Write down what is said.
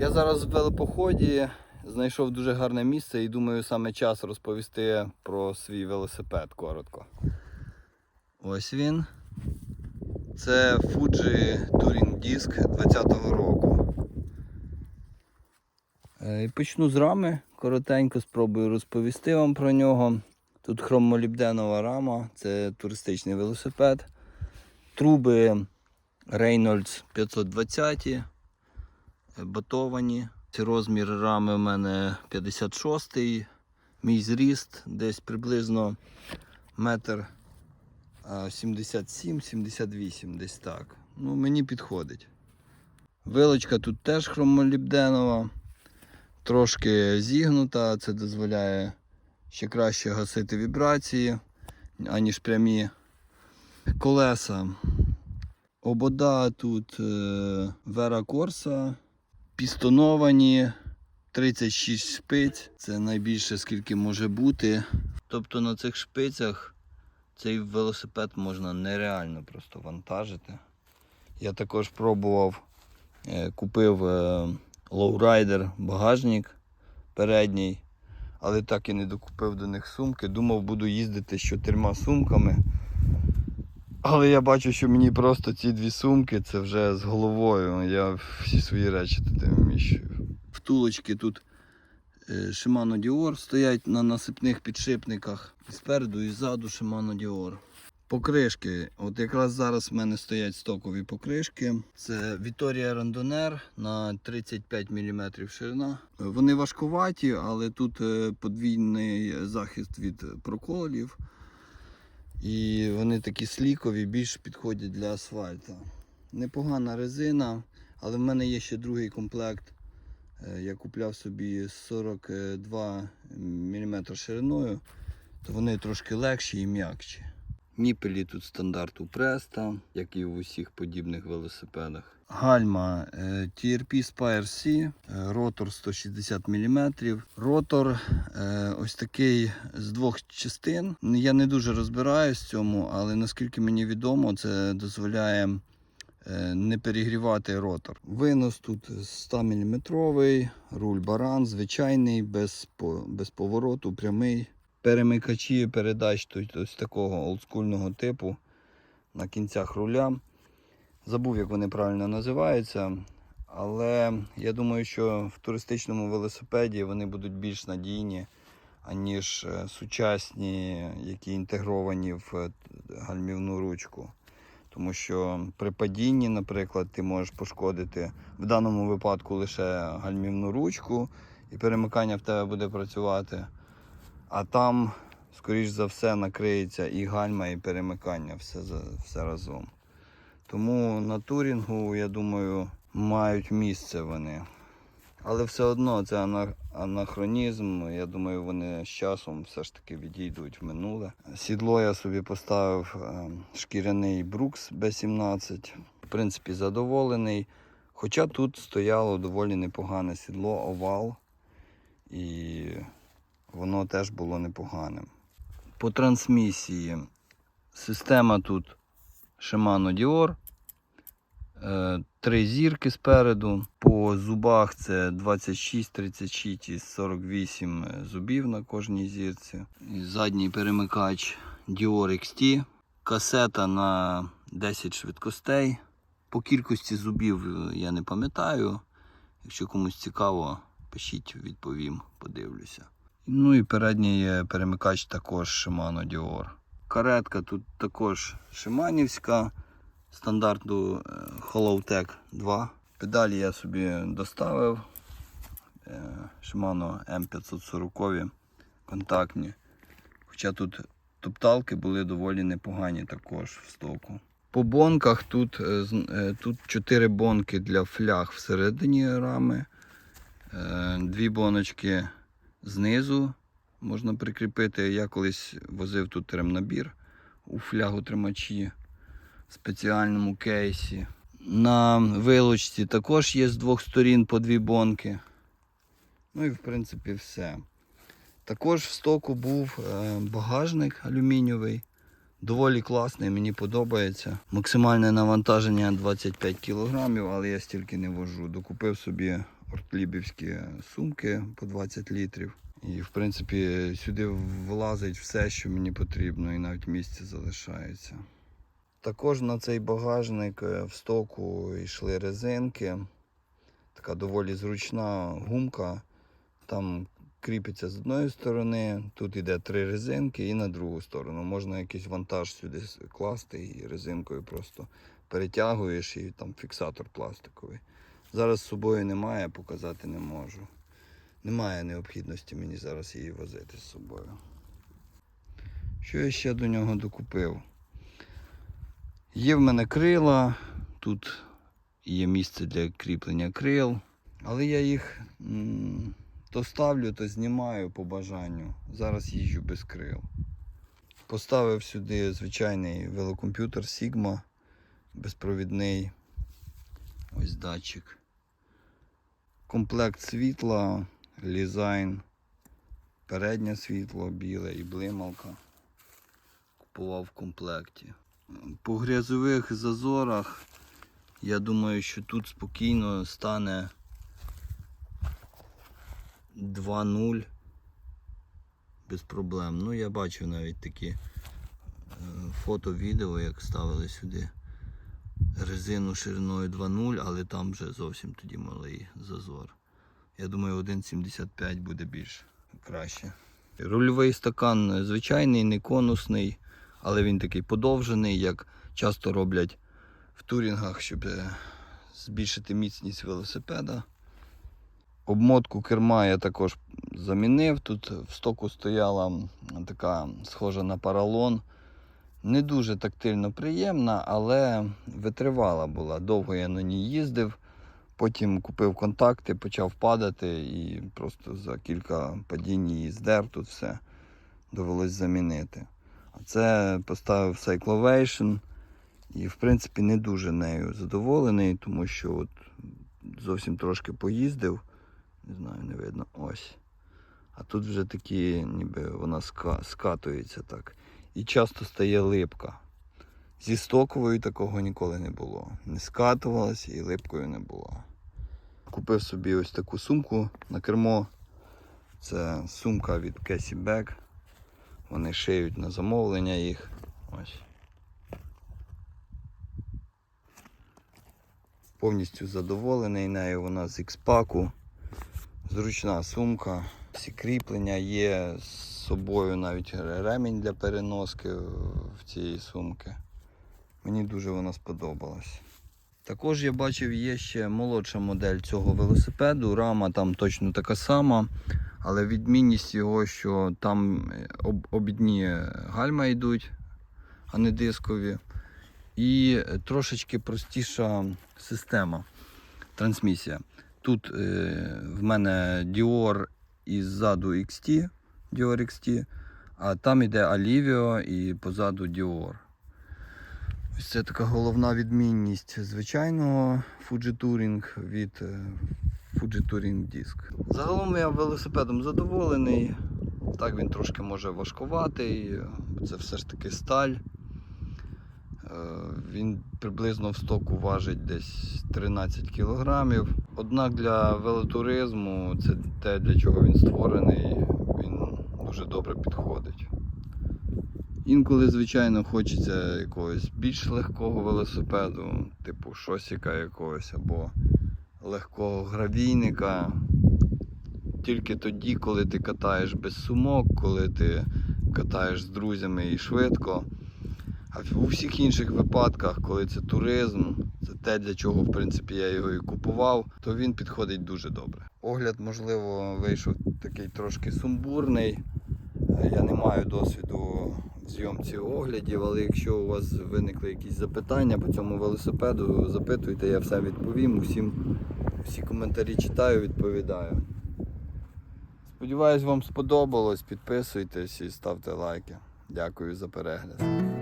Я зараз в велопоході знайшов дуже гарне місце і думаю, саме час розповісти про свій велосипед коротко. Ось він. Це Fuji Touring Disc 20-го року. Е, І почну з рами. Коротенько спробую розповісти вам про нього. Тут хромолібденова рама, це туристичний велосипед. Труби Reynolds 520, е, батовані. Розмір рами у мене 56 Мій зріст десь приблизно метр 77-78, десь так. Ну, мені підходить. Вилочка тут теж хромолібденова, трошки зігнута, це дозволяє ще краще гасити вібрації, аніж прямі. Колеса. Обода тут е, Vera Corsa, пістоновані, 36 шпиць. Це найбільше скільки може бути. Тобто на цих шпицях цей велосипед можна нереально просто вантажити. Я також пробував, е, купив е, лоурайдер багажник передній, але так і не докупив до них сумки. Думав, буду їздити з чотирма сумками. Але я бачу, що мені просто ці дві сумки це вже з головою. Я всі свої речі туди вміщую. Втулочки тут е, Shimano Dior стоять на насипних підшипниках. Спереду і ззаду Shimano Dior. Покришки. От якраз зараз в мене стоять стокові покришки. Це Vittoria Randonner на 35 мм ширина. Вони важкуваті, але тут е, подвійний захист від проколів. І вони такі слікові, більш підходять для асфальту. Непогана резина, але в мене є ще другий комплект. Е, Я купляв собі 42 мм шириною, то вони трошки легші і м'якші. Ніпелі тут стандарту Преста, як і в усіх подібних велосипедах. Гальма е, TRP Spire C, е, ротор 160 мм. Ротор е, ось такий з двох частин. Я не дуже розбираюсь в цьому, але наскільки мені відомо, це дозволяє не перегрівати ротор. Винос тут 100 мм, руль баран, звичайний, без, без повороту, прямий. Перемикачі передач тут ось такого олдскульного типу на кінцях руля. Забув, як вони правильно називаються. Але я думаю, що в туристичному велосипеді вони будуть більш надійні, аніж е, сучасні, які інтегровані в е, гальмівну ручку. Тому що при падінні, наприклад, ти можеш пошкодити в даному випадку лише гальмівну ручку, і перемикання в тебе буде працювати. А там, скоріш за все, накриється і гальма, і перемикання все, все разом. Тому на турінгу, я думаю, мають місце вони. Але все одно це анахронізм. Я думаю, вони з часом все ж таки відійдуть в минуле. Сідло я собі поставив е, шкіряний Брукс B17. В принципі, задоволений. Хоча тут стояло доволі непогане сідло, овал. І воно теж було непоганим. По трансмісії система тут Shimano Dior. Е, Три зірки спереду. По зубах це 26, 36 і 48 зубів на кожній зірці. Задній перемикач Dior XT. Касета на 10 швидкостей. По кількості зубів е, я не пам'ятаю. Якщо комусь цікаво, пишіть, відповім, подивлюся. Ну і передній е, перемикач також Shimano Dior. Каретка тут також шиманівська, стандарту е, 2. Педалі я собі доставив. е, Shimano M540 контактні. Хоча тут топталки були доволі непогані також в стоку. По бонках тут, е, тут 4 бонки для фляг всередині рами. Е, Дві боночки знизу можна прикріпити. Я колись возив тут ремнабір у флягу тримачі в спеціальному кейсі. На вилочці також є з двох сторін по дві бонки. Ну і в принципі все. Також в стоку був е, багажник алюмінієвий. Доволі класний, мені подобається. Максимальне навантаження 25 кг, але я стільки не вожу. Докупив собі ортлібівські сумки по 20 літрів. І, в принципі, сюди влазить все, що мені потрібно, і навіть місце залишається. Також на цей багажник е, в стоку йшли резинки. Така доволі зручна гумка. Там кріпиться з одної сторони, тут йде три резинки і на другу сторону. Можна якийсь вантаж сюди класти і резинкою просто перетягуєш і там фіксатор пластиковий. Зараз з собою немає, показати не можу. Немає необхідності мені зараз її возити з собою. Що я ще до нього докупив? Є в мене крила, тут є місце для кріплення крил, але я їх то ставлю, то знімаю по бажанню. Зараз їжджу без крил. Поставив сюди звичайний велокомп'ютер Sigma безпровідний. Ось датчик. Комплект світла, лізайн, переднє світло біле і блималка. Купував в комплекті. По грязових зазорах я думаю, що тут спокійно стане 2-0 без проблем. Ну, я бачив навіть такі е, фото, відео, як ставили сюди резину шириною 2.0, але там вже зовсім тоді малий зазор. Я думаю, 1,75 буде більш краще. Рульовий стакан звичайний, не конусний, але він такий подовжений, як часто роблять в турінгах, щоб е, збільшити міцність велосипеда. Обмотку керма я також замінив. Тут в стоку стояла така схожа на паралон. Не дуже тактильно приємна, але витривала була. Довго я на ній їздив. Потім купив контакти, почав падати і просто за кілька падінь її здер тут все довелось замінити. А це поставив Cyclovation і в принципі не дуже нею задоволений, тому що от зовсім трошки поїздив. Не знаю, не видно. Ось. А тут вже такі, ніби вона ска- скатується так. І часто стає липка. Зі стоковою такого ніколи не було. Не скатувалася і липкою не було. Купив собі ось таку сумку на кермо. Це сумка від Cassie Bag. Вони шиють на замовлення їх. Ось. Повністю задоволений нею. Вона з X-паку. Зручна сумка. Всі кріплення є з собою навіть ремінь для переноски в цієї сумки. Мені дуже вона сподобалась. Також я бачив, є ще молодша модель цього велосипеду. Рама там точно така сама, але відмінність його, що там е, об- обідні гальма йдуть, а не дискові. І трошечки простіша система, трансмісія. Тут е, в мене Dior і ззаду XT, Dior XT, а там іде Alivio і позаду Dior. Ось це така головна відмінність звичайного Touring від е, Touring Disc. Загалом я велосипедом задоволений. Так він трошки може важкуватий, це все ж таки сталь. Е, Він приблизно в стоку важить десь 13 кілограмів. Однак для велотуризму це те, для чого він створений, він дуже добре підходить. Інколи, звичайно, хочеться якогось більш легкого велосипеду, типу шосіка якогось або легкого гравійника. Тільки тоді, коли ти катаєш без сумок, коли ти катаєш з друзями і швидко. А у всіх інших випадках, коли це туризм, це те, для чого в принципі я його і купував, то він підходить дуже добре. Огляд, можливо, вийшов такий трошки сумбурний. Я не маю досвіду зйомці оглядів, але якщо у вас виникли якісь запитання по цьому велосипеду, запитуйте, я все відповім. Усім всі коментарі читаю, відповідаю. Сподіваюсь, вам сподобалось. Підписуйтесь і ставте лайки. Дякую за перегляд.